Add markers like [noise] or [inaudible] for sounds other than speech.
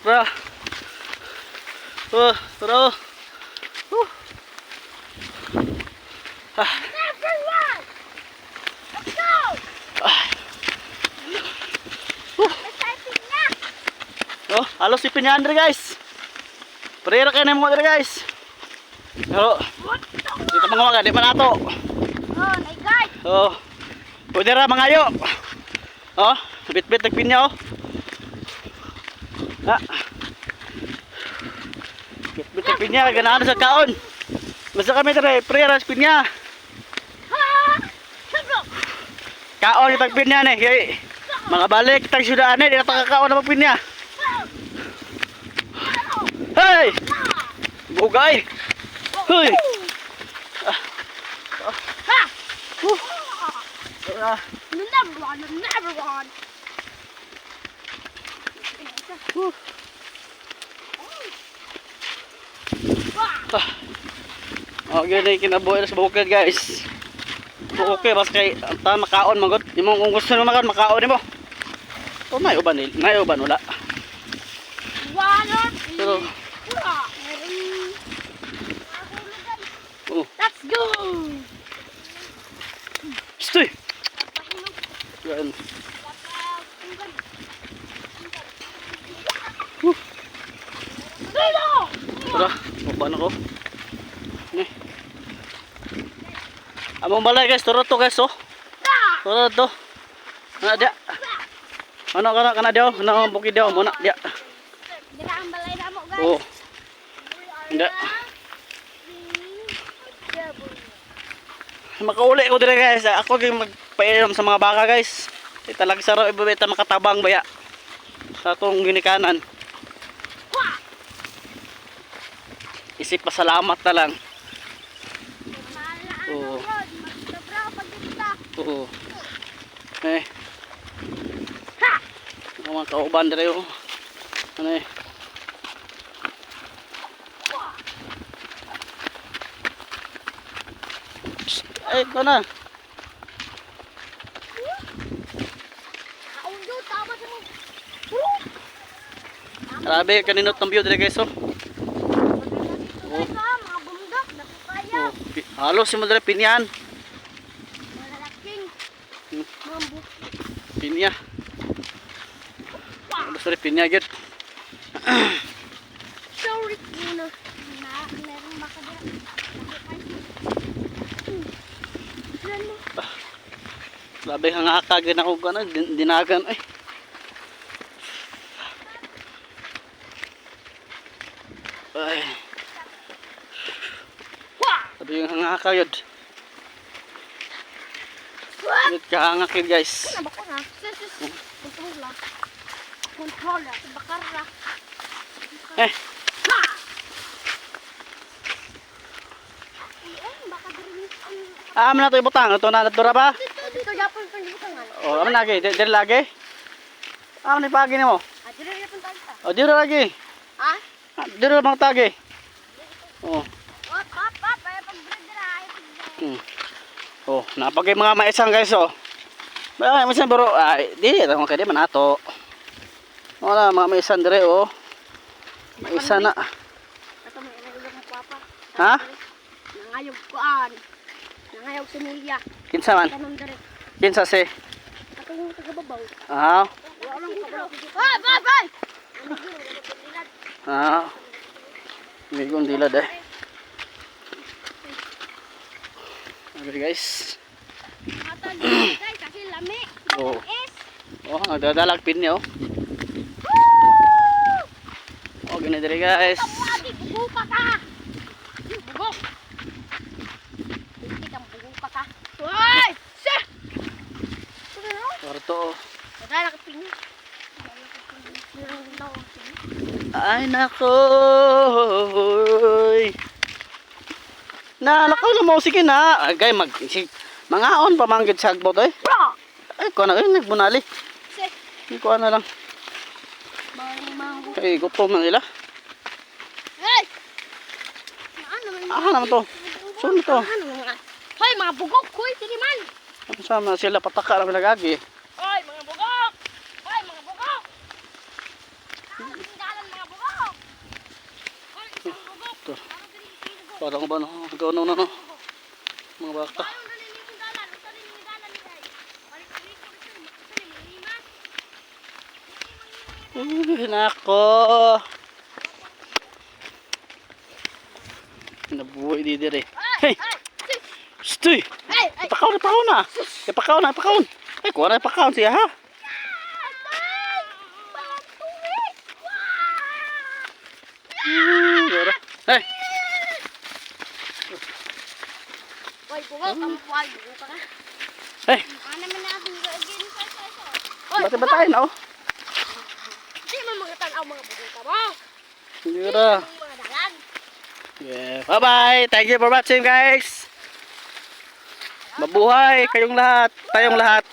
Tara. Oh, tara. Oh. Ah. Let's go! Ah. Na! Oh, halos si Pinyandre guys. Parira kayo na mga dere guys. Oh, dito mga mga, di pa nato. Oh, my God! Oh, pwede ra mga ayo. Oh, bit-bit nagpinya oh. Ah. Bit-bit nagpinya, ganaan sa kaon. Basta kami dere, parira sa pinya. Ha! Kaon yung tagpinya ni. Kay, mga balik, tag sudaan eh, di na takakaon na magpinya. Hey! Bugay! Hoy! Ha! Ah. The never one, the never one! Oh, gini kinabuhi na sa bukid guys. Okay, basta kay ta makaon magot. Imo kung gusto mo makaon, makaon nimo. Oh, may uban may uban wala. Water! Pero Wah! oh, Let's go! stoy. Yan. Dito! Tara, ako. Ni. Among balay guys, turot to guys oh. Turot to. Ana dia. Ano kana kana dia? Ano bukid dia mo na dia. Dira ang balay na mo, guys. Oh. Hindi. Makauli ko dire guys. Ako gyud magpainom sa mga baka guys. Di talag saro ibabeta makatabang baya. Sa atong ginikanan. Isip pasalamat na lang. Oo. Oo. Eh. Ang mga kauban dire oh. Ano eh. Ay, ito na. Grabe, kaninot ng view dire guys. Oh. Halos si mo dire pinyan. Malalaking. Hmm. Pinya. Halos dire pinya gyud. [clears throat] Sorry, muna. Na, meron mo. Grabe ang akagin ako gana din, dinagan ay. Ay, Wah! sabi yung hangaka yun. Yun guys. Ano lang. Bakar lang. Eh, ah, na to ibutang. Ito na natura ba? dito dito yapon pang dito nga. O, aman lagi. Di- Diri lagi. Ah, ni pagi nimo. Ah, diri yapon tanta. O, diri lagi. Ha? Ah, Diri bang tagi. Oh. Hmm. Oh, napagay mga maisang guys oh. Ba, maisang bro, ay di ra mo kay di man ato. Wala mga maisan dire oh. Maisa na. Ato may nagulog ng papa. Ha? Nangayog kuan. Nangayog sinilya. Kinsa man? Kinsa si? Ato yung tagababaw. Ah. Ay, bay, bay. ah. May kong dilad eh. Okay guys. Kasi lami. Oh. Is. Oh, nagdadalag pin niya oh. Oh, gini dire guys. Lagi bugo pa ka. Bugo. Hindi kang bugo pa ka. Hoy! Se! Ano? Orto oh. Wala ka pinya. Ay nako. Nalakaw na mo sige na. Agay mag si, mga on pamanggit sa agbot eh. Bro! Ay ko na eh nagbunali. Hindi ko na lang. Kay gutom na nila. Hey! Man? Ah, naman to. Saan to? Hoy, mga bugok, hoy, tiniman. Ano sama sila pataka na pinagagi. Hoy, mga bugok! Hoy, mga bugok! tinggalan mga bugok. Ay, isang bugok. Parang ba no? Ikaw no no. Mga bata. Uy, nako. Nabuhay di dire. Hey, Ay, stoy. Ipakaw na, ipakaw na. Ipakaw na, ipakaw. Ay, kuha na ipakaw siya ha. Hey, Hoy, bugok, ang buhay. Bugok ka na. hey. Ano man natin ga again sa sa sa. Bati batay na oh. Di man mga tanaw mga ka mo. Mga dalan. Yeah. Bye-bye. Thank you for watching, guys. Mabuhay kayong lahat. Tayong lahat.